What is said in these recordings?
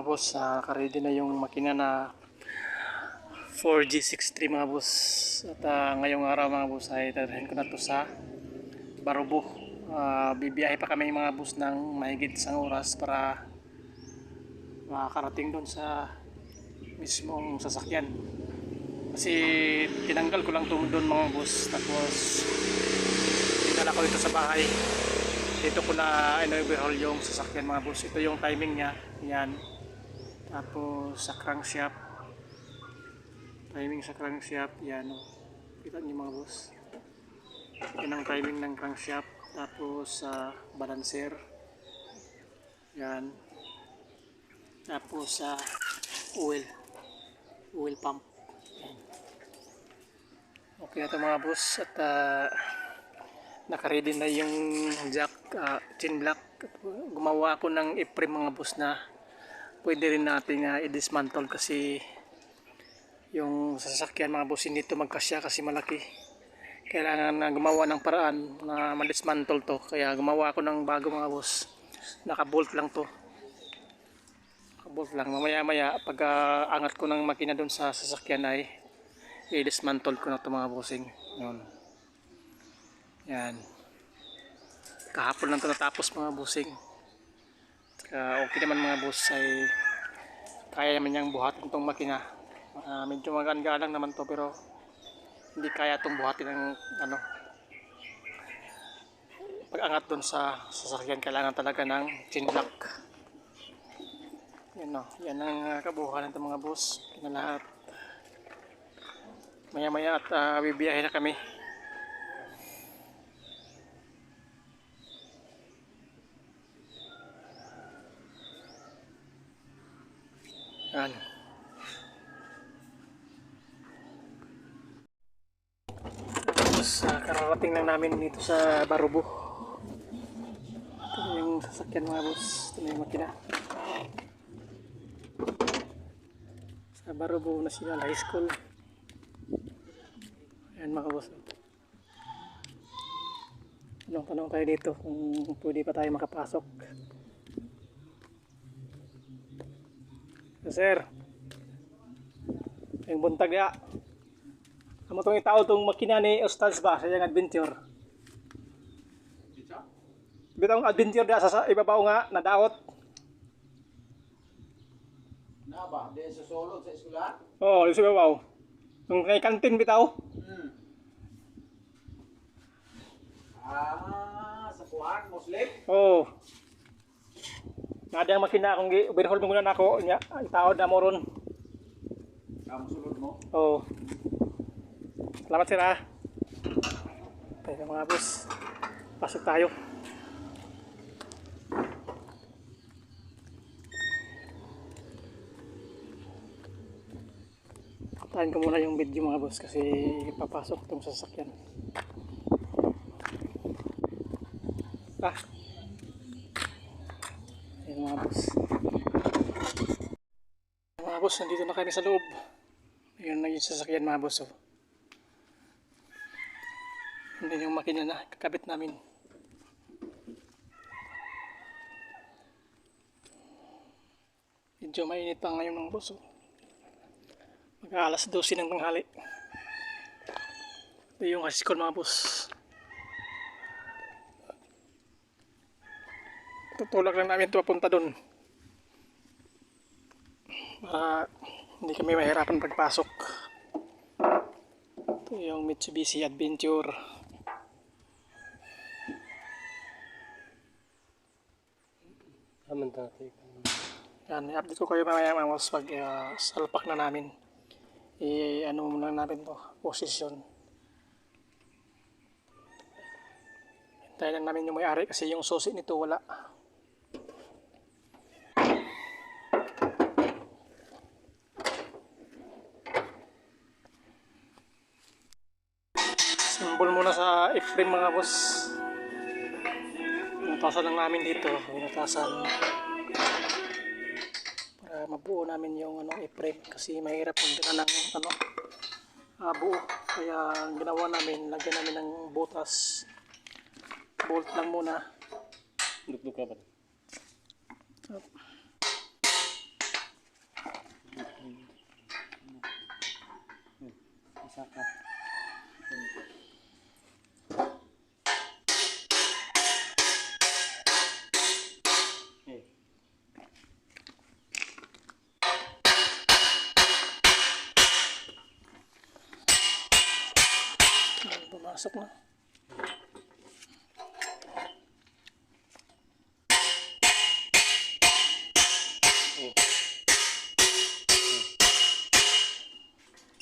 boss, uh, ready na yung makina na 4G63 mga boss. At ah, ngayong araw mga boss ay dadalhin ko na to sa Barubo. Ah, bibiyahe pa kami mga boss ng mahigit isang oras para makakarating doon sa mismong sasakyan. Kasi tinanggal ko lang to doon mga boss. Tapos dinala ko ito sa bahay. Dito ko na in-overhaul yung sasakyan mga boss. Ito yung timing niya. Yan. Tapos sa crankshaft. Timing sa crankshaft. Yan o. Kita niyo mga boss. Yan ang timing ng crankshaft. Tapos sa balancer. Yan. Tapos sa oil. Oil pump. Yan. Okay na ito mga boss. At ah, nakaready na yung jack uh, chin block gumawa ako ng iframe mga boss na pwede rin natin uh, i-dismantle kasi yung sasakyan mga boss hindi to magkasya kasi malaki. Kailangan na gumawa ng paraan na ma-dismantle to. Kaya gumawa ako ng bago mga boss. Naka bolt lang to. Naka bolt lang. Mamaya maya pag ah, angat ko ng makina doon sa sasakyan ay i-dismantle ko na to mga bossing. Yun. Yan. Kahapon lang ito natapos mga busing. Saka okay naman mga boss ay kaya naman niyang buhatin itong makina. Ah, medyo maganda lang naman to pero hindi kaya itong buhatin ng ano pag-angat doon sa sasakyan kailangan talaga ng chin lock. Yan o, yan ang uh, kabuuan ng mga boss. Yan na lahat. Maya maya at uh, bibiyahe na kami. Yan. Tapos uh, kararating lang namin dito sa Barubo. Ito na yung sasakyan mga boss. Ito na yung makina. Sa Barubo National High School. Ayan mga boss. Tanong-tanong tayo dito kung pwede pa tayo makapasok. Sir. Yung buntag ya. Amo tong itao tong makina ni Ustaz ba sa yung adventure. Bitong adventure da sa, sa ibabaw nga nadaot. Na ba? Di sa solo sa eskwela? Oh, yung sa ibabaw. Yung kay kantin bitaw. Hmm. Ah, sa kuhan, Muslim? Oh. Nada ang makina akong gi-overhaul mo na nako nya ang tao na mo ron. Sulod mo? Oh. Salamat sir ha. Tayo mga boss. Pasok tayo. Tahan ko muna yung video mga boss kasi papasok itong sasakyan. Ah. Mga boss. Mga boss, nandito na kami sa loob. Ayun na yung sasakyan mga boss. Oh. Hindi yung makina na kakabit namin. Medyo mainit pa ngayon mga boss. Oh. Mag alas 12 ng tanghali. Ito yung high mga boss. Tutulak lang namin ito papunta doon. Para hindi kami mahirapan pagpasok. Ito yung Mitsubishi Adventure. Yan, i-update ko kayo mamaya mga boss pag uh, salpak na namin. I-ano muna natin to, position. Hintayin lang namin yung may-ari kasi yung susi nito wala. Simbol muna sa iframe mga boss. Pinutasan lang namin dito. Pinutasan para mabuo namin yung ano iframe kasi mahirap magdala ng ano ah, buo. Kaya ang ginawa namin, lagyan namin ng butas. Bolt lang muna. Dukduk ka ba? Isa ka. Eh. Pumasok na.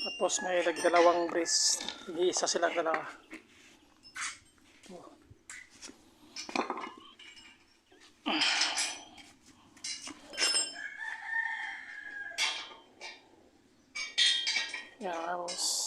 Tapos may nagdalawang brace. Iisa silang dalawa. Yan, tapos